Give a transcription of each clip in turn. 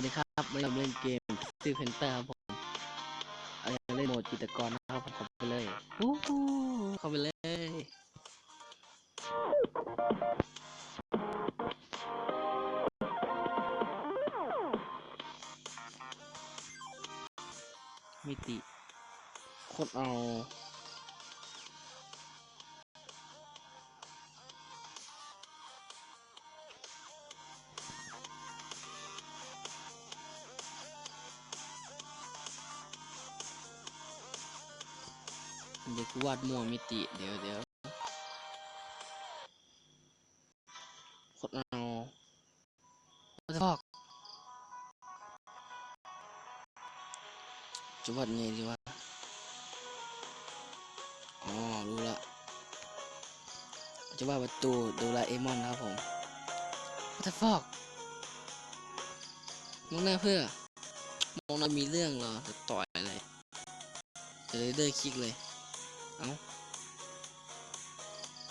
วัสดีครับวันนี้เราเล่นเกมซิลเพนเตอร์ครับผมอาอย่าเล่นโหมดจิตกรนะครับผมเข้าไปเลยวู้ฮู้เข้าไปเลยมิติโคตรเอา เดี๋ยวกูวาดมั่วมิติเดี๋ยวเดี๋ยวโคตรเอาว่าจะพอกจะวาดไงดีวะอ๋อรู้ละจะวาดประตูโดราเอมอนนะครับผมว่าจะฟอกมองหน้าเพื่อ มองหน้ามีเรื่องเหรอจะต่อยอะไรจะเลยเดอร์คลิกเลย เอา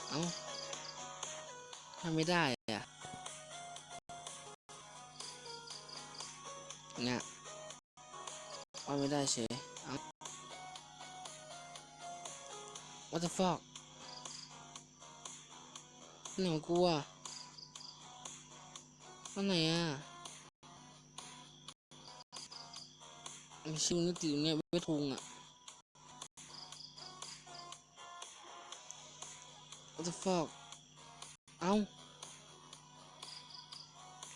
เอาทำไม่ได้อะเนี่ยว่าไม่ได้เฉยเอา what the fuck ไหนของกูอะอันไหนอะมีชื่อนึกติดอยู่เนี่ยเวทุงอะ what the fuck เอา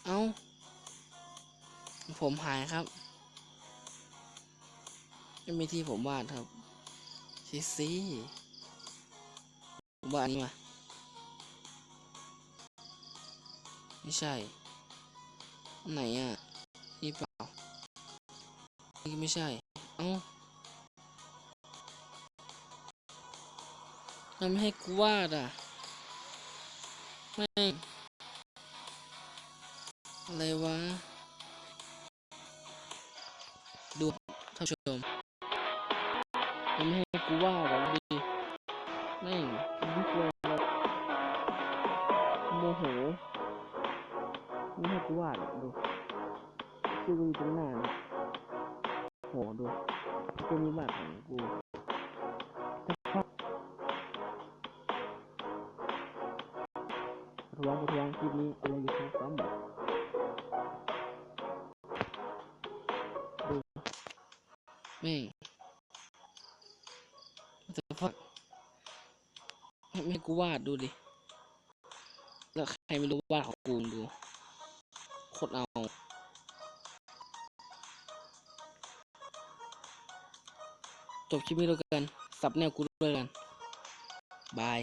เอาผมหายครับไม่มีที่ผมวาดครับชิซีผมวาดอันนี้มา ไม่ใช่ ไหนอะนี่เปล่านี่ไม่ใช่ เอ้า ทำไมไม่ให้กูวาดอะแม่งอะไรวะ ดูท่านผู้ชมมันไม่ให้กูวาดอะดิแม่งกูไม่ควรเลยโมโหไม่ให้กูวาดอะดูชื่อกูอยู่ตรงหน้าเนี่ยโหดูกูมีวาดของกู ระท้วงประท้วงคลิปนี้อะไรอยู่ทุกซ้ำแบบดูแม่ What the fuck ไม่กูวาดดูดิ แล้วใครไม่รู้วาดของกูดูโคตรเอาจบคลิปนี้แล้วกัน สับแนวกูด้วยกัน บาย